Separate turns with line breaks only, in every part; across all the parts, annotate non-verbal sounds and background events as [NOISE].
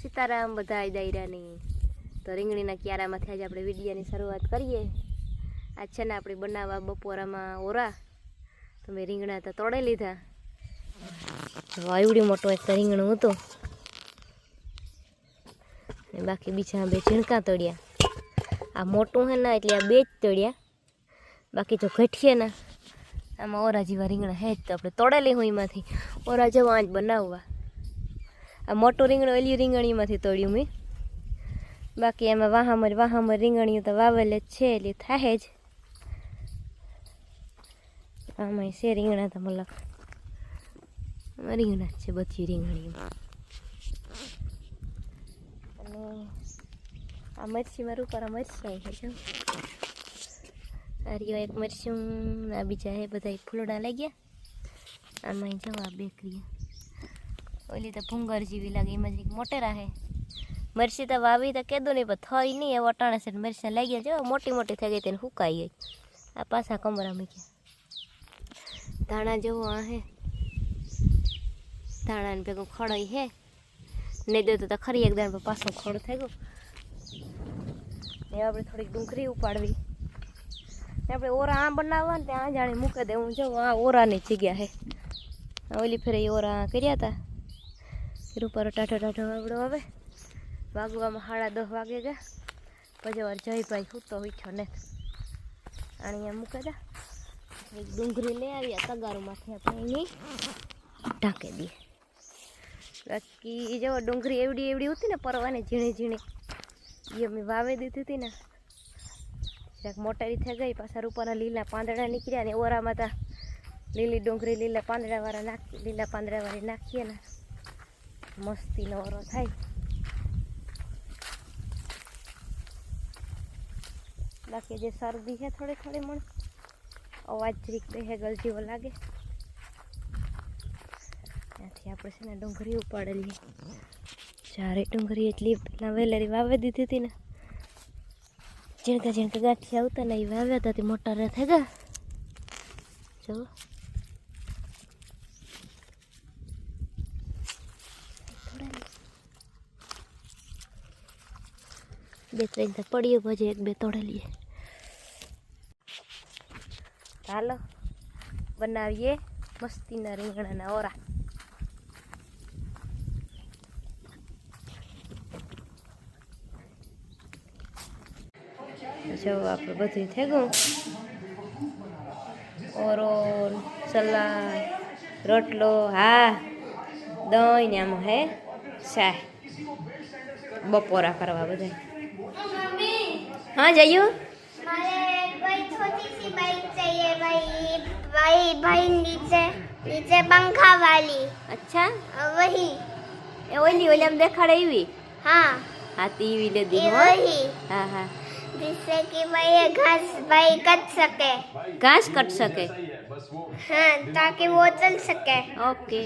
સીતારામ બધા દાયરાની. તો રીંગણીના ક્યારામાંથી આજે આપણે વિડીયાની શરૂઆત કરીએ. આજ છે ને આપણે બનાવવા બપોરામાં ઓરા. તો મેં રીંગણા તો તોડે લીધા. વાયવડી મોટો એક રીંગણું હતું. ને બાકી બીજા બે ઝીણકા તોડ્યા. આ મોટું હે ને એટલે આ બે જ તોડ્યા. બાકી જો ઘટીએ ને, આમાં ઓરા જેવા રીંગણા હે જ તો આપણે તોડેલી હું એમાંથી. ઓરા જેવા જ બનાવવા. આ મોટું રીંગણું એલી રીંગણીમાંથી તોડ્યું મેં. બાકી એમાં વાહામર વાહામર રીંગણીયું તો વાવેલ જ છે, એટલે થાય જ. આમાં છે રીંગણા તો મતલબ રીંગણા છે બધી રીંગણીમાં અને આ મરચીમાં રૂપારા મરચાં છે, જો. આ રહ્યો એક મરચું, આ બીજા હે બધા ફૂલડા લાગ્યા. આમાં જવા આ બેકરી ઓલી તો ભૂંગર જેવી લાગે, એમાં જરીક મોટેરા હે. મરસી તો વાવી તો કેદું નહીં, પણ થઈ નહીં એ વટાણે છે મરચાં લાગ્યા જો, મોટી મોટી થઈ ગઈ તેને સુકાઈ ગઈ. આ પાછા કમરા મૂક્યા. ધાણા જેવો આ હે. ધાણાને ભેગું ખડોઈ હે. નહીં દેતો તો ખરી એક દાણ પાછો ખડ થઈ ગયો. ને આપણે થોડીક ડુંગળી ઉપાડવી. આપણે ઓરા આ બનાવવા ને ત્યાં જાણે મૂકી દે હું જો, આ ઓરાની જગ્યા હે. ઓલી ફેરે ઓરા કર્યા હતા. રૂપારો ટાઢો ટાઢો આવડો હવે. વાગવામાં સાડા દસ વાગે ગયા. પછી વાર જયભાઈ સૂતો ઉઠ્યો ને. અહીંયા મૂકી દા. એક ડુંગળી લઈ આવ્યા તગારુમાંથી આપણે એની ઢાંકી દઈએ. બાકી જો ડુંગળી એવડી એવડી હતી ને, પરવાની ઝીણી ઝીણી. એ અમે વાવી દીધી હતી ને. જરાક મોટારી થઈ ગઈ, પાછા રૂપાના લીલા પાંદડા નીકળ્યા ને, ઓરામાં તા લીલી ડુંગળી લીલા પાંદડાવાળા નાખી, લીલા પાંદડાવાળી નાખીએ ને. મસ્તીનો ઓરો થાય. બાકી જે શરદી છે થોડી થોડી મણ, અવાજ જરીક ગલ જેવો લાગે. ત્યાંથી આપણે છે ને ડુંગળી ઉપાડેલી. ચારે ડુંગળી એટલી પેલા વેલેરી વાવી દીધી હતી ને, ઝીણકા ઝીણકા ગાંઠી આવતા ને એ વાવ્યા હતા મોટા રહે થઈ ગયા. જો. બે ત્રણ તો પડ્યો પછી એક બે તોડે લઈએ. ચાલો, બનાવીએ મસ્તીના રીંગણાના ઓરા. જો આપણે બધું થઈ ગયું ઓરો, સલાડ, રોટલો, હા, દહીં ને આમાં હે શાહ બપોરા કરવા બધા हाँ जाइयो
हमारे भाई छोटी सी बाइक चाहिए भाई भाई भाई नीचे नीचे पंखा वाली
अच्छा
अ, वही
એ ઓલી ઓલી આમ દેખાડે એવી
हाँ
હા ટીવી લે
ये
દી હો
वही
હા હા
जिससे कि भाई ये घास भाई कट सके
ઘાસ કટ શકે
हाँ ताकि वो चल सके
ઓકે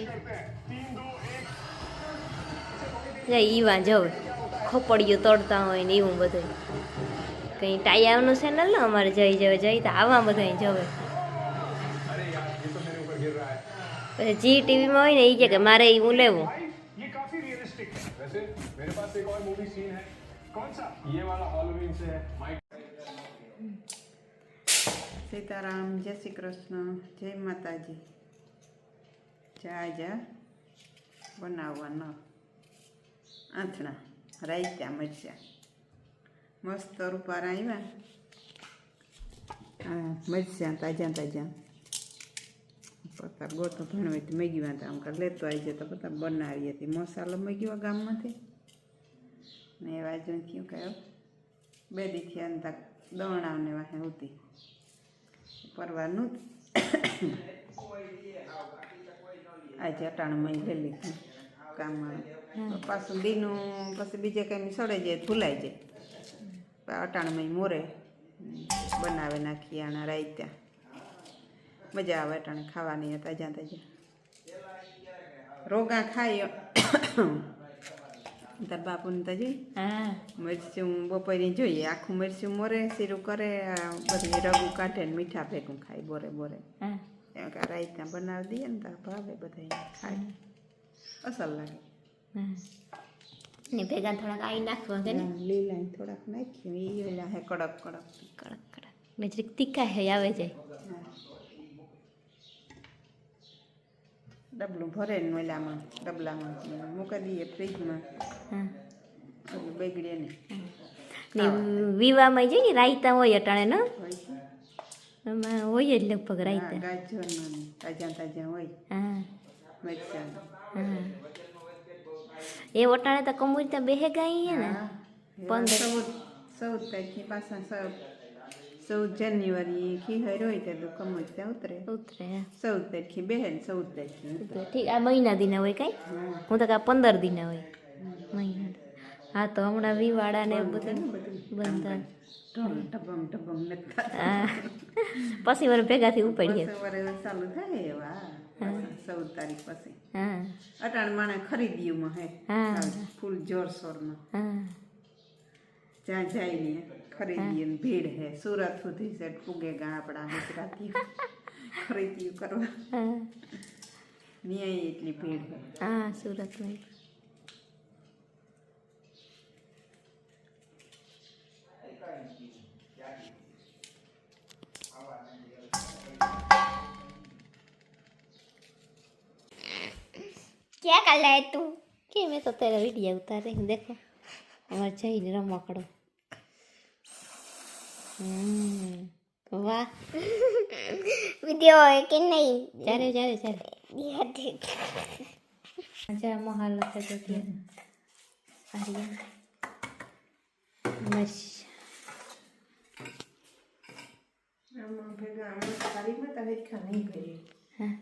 જય ઈવા જવ ખોપડીઓ તોડતા હોય ને એવું બધું કંઈ ટાયાનું ચેનલ ને અમારે જઈ જવે જઈ તો આવા બધા જવે. પછી જી ટીવીમાં હોય ને એ કે મારે એ હું લેવું.
સીતારામ જય શ્રી કૃષ્ણ જય માતાજી. જા જા. બનાવવાનો. આથણા રાયતા મરચા. મસ્ત રૂપારા આવ્યા હા, મરચાં તાજા તાજા. પતા ગોતો ભણવે તો મેગી વાંધા, આમ કર લેતો આવી જતો પતા બનાવી હતી. મસાલો મેગ્યો ગામમાંથી? ને એ વાંચો થયું કયો બે દીથી અંતા દોણાવને વાહે હતી પરવાનું આજે અટાણું લઈ લીધું કામ પાછું દીનું પછી બીજે કંઈ સડે જાય, ભૂલાઈ જાય. અટાણું મોરે. બનાવે નાખીએ આના રાયતા. મજા આવે અટાણે ખાવાની તાજા તાજા. રોગા ખાય. [COUGHS] તાર બાપુને તો જોઈ
હા.
મરચું બપોરે જોઈએ આખું મરચું મોરે સીરું કરે બધી રગું કાઢે ને મીઠા ભેગું ખાય બોરે બોરે રાઈતા બનાવી દઈએ ને તો ભાવે બધા ખાય. અસર લાગે.
ને ભેગા થોડાક આઈ નાખવા કે ને
લીલા થોડાક નાખ્યું એ લીલા હે કડક કડક.
કડક કડક. ને જરીક તીખા હે આવે જાય
ડબલું ભરે ને ઓલામાં ડબલામાં. મૂકી દઈએ ફ્રીજમાં.
હા.
બગડે ને.
ને વિવામાં જઈએ ને રાયતા હોય અટાણે ને? એમાં હોય જ લગભગ રાયતા.
તાજા તાજા હોય.
હા.
મરચાં
હા. એ વટાણે તો કમુરતા બેહે ગઈ હે ને. પંદર.
ચૌદ ચૌદ તારીખની પાછા ચૌદ જાન્યુઆરી જાન્યુઆરી ખીહર હોય ત્યારે કમજ ત્યાં ઉતરે.
ઉતરે.
ચૌદ તારીખે બેહે ને ચૌદ તારીખે
ઠીક આ મહિના દિના હોય કાંઈ?
હું.
તો કા પંદર દિના હોય. મહિના હા તો હમણાં વિવાળા ને બધું ને પછી વાર ભેગાથી ઉપાડીએ.
સવારે ચાલુ થાય એવા. ચૌદ તારીખ પછી. અટાણ માણે ખરીદ્યુંમાં હે. ફૂલ જોરશોરમાં.
હા.
જ્યાં ને ખરીદીએ ને ભીડ હે. સુરત સુધી સેટ પૂગેગા આપણા ગુજરાતી ખરીદ્યું કરવા. ન્યાય એટલી ભીડ હે.
હા સુરતમાં.
ક્યાં કાલે તું
કે મેં તો તારા વીડિયો ઉતારે દેખો અમારે જઈને રમકડો વાહ
વીડિયો હોય
કે નહીં ચાલે
ચાલે ચાલે
મજા મહાલ થતો મસ્ત
આમાં ભેગા આમાં સારી માં તબિયત ખા નહીં કરી
હા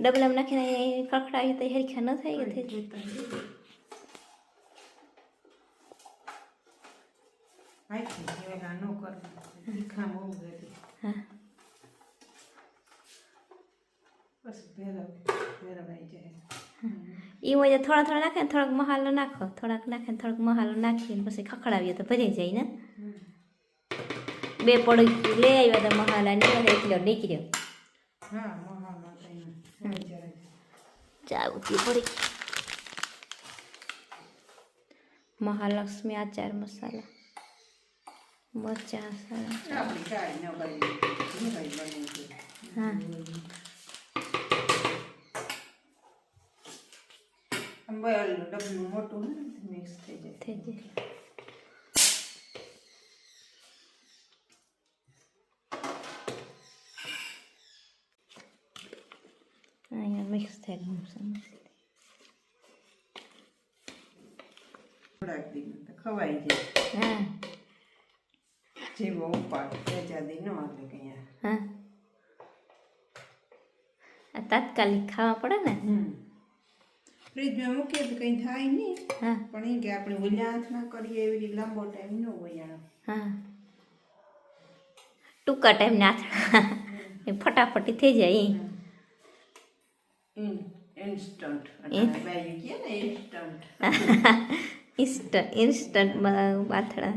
ડબલામાં નાખીને ખખડાવી તો હેરખા ન થાય કે એ હોય થોડા થોડા નાખે ને થોડાક મહાલો નાખો. થોડાક નાખે ને થોડાક મહાલો નાખીને પછી ખખડાવીએ તો ભરી જાય ને. બે પડી લઈ આવ્યા હતા મહાલા નીકળ્યો નીકળ્યો.
હા
ચાવતી પડી મહાલક્ષ્મી આચાર મસાલા. મરચા હા.
ડબલું મોટું મિક્સ થઈ જાય.
થઈ જાય.
થોડાક દી તો ખવાઈ જાય
હા
જેવો ઉપાડ તેજા દી ન હાલે કઈ
હા તાત્કાલિક ખાવા પડે ને?
હમ ફ્રીજમાં મૂકીએ તો કંઈ થાય નહીં પણ એ કે આપણે ઓલા હાથમાં કરીએ એવી રીતે લાંબો ટાઈમ ન હોય
હા. ટૂંકા ટાઈમ ના એ ફટાફટી થઈ જાય
ઇન્સ્ટન્ટ. પાથડા ઇન્સ્ટન્ટ. [LAUGHS]
બાથડા.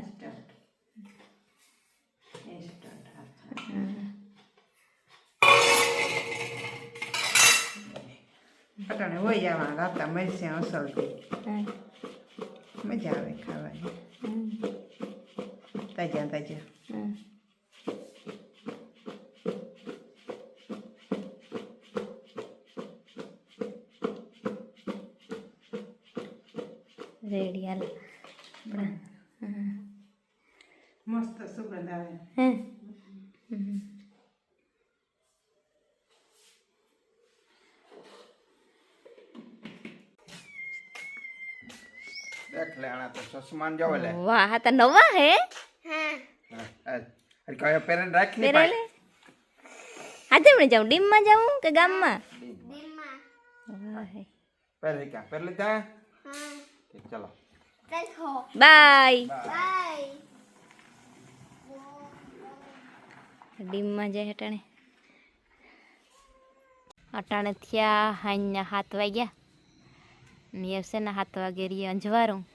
અટાણે હોય આવા રાતા મળશે અસલથી મજા આવે ખાવાની. તાજા તાજા.
real. Mast super dale. Dek le ana
to sasman jao le. Wah,
ta
nawa hai. Ha. Ari kaya
peren rakh ni pai. Ate mun jao dimma jao
ke
gamma. Dimma.
Wah hai. Perle ka,
perle
ta. Ha.
Ke.
બાય ડીમમાં જાય અટાણે. અટાણે થયા હાઈના હાથ વાગ્યા. ને એવસેના હાથ વાગે રીએ અંજવારું.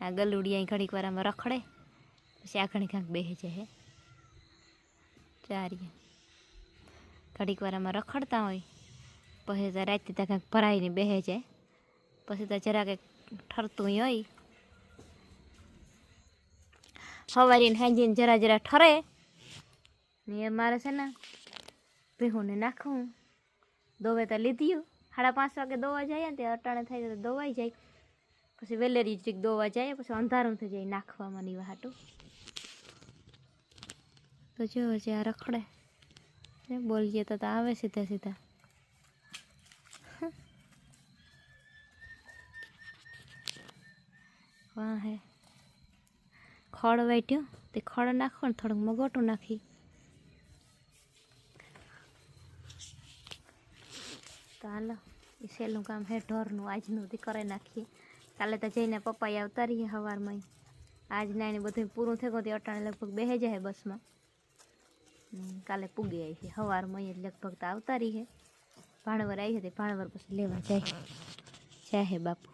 આ ગલુડી અહીં ઘડીક વાર આમાં રખડે. પછી આ ઘણી કાંક બેહે જાય હે. ચારીએ. ઘડીક વાર આમાં રખડતા હોય. પછી તો રાતે ત્યાં કાંઈક ભરાઈને બેસે જાય પછી તો જરા કંઈક ઠરતું હોય. સવારીને હાંજીને જરા જરા ઠરે. ને એ મારે છે ને ભેહુંને નાખવું. દોવે તો લીધ્યું સાડા પાંચ વાગે દોવા જાય ને તે અટાણે થાય તો દોવાઈ જાય. પછી વેલેરી જીક દોવા જાય, પછી અંધારું થઈ જાય નાખવામાં ની હાટું તો જો છે આ રખડે. બોલીએ તો આવે સીધા સીધા વાહ હે ખડ વાટ્યું તે ખડ નાખો ને થોડુંક મગોટું નાખી તો હાલો એ સહેલું કામ હે ઢોરનું આજનું તે કરી નાખીએ કાલે તો જઈને પપ્પાએ આવતા રહીએ સવારમાં આજ ના એને બધું પૂરું થઈ ગયું તે અટાણે લગભગ બેહે જાય બસમાં હમ, કાલે પૂગી આવી છે સવારમાં અહીંયા જ લગભગ તો આવતા રહીએ ભાણવર આવી હતી ભાણવર પછી લેવા જાય જાય હે બાપુ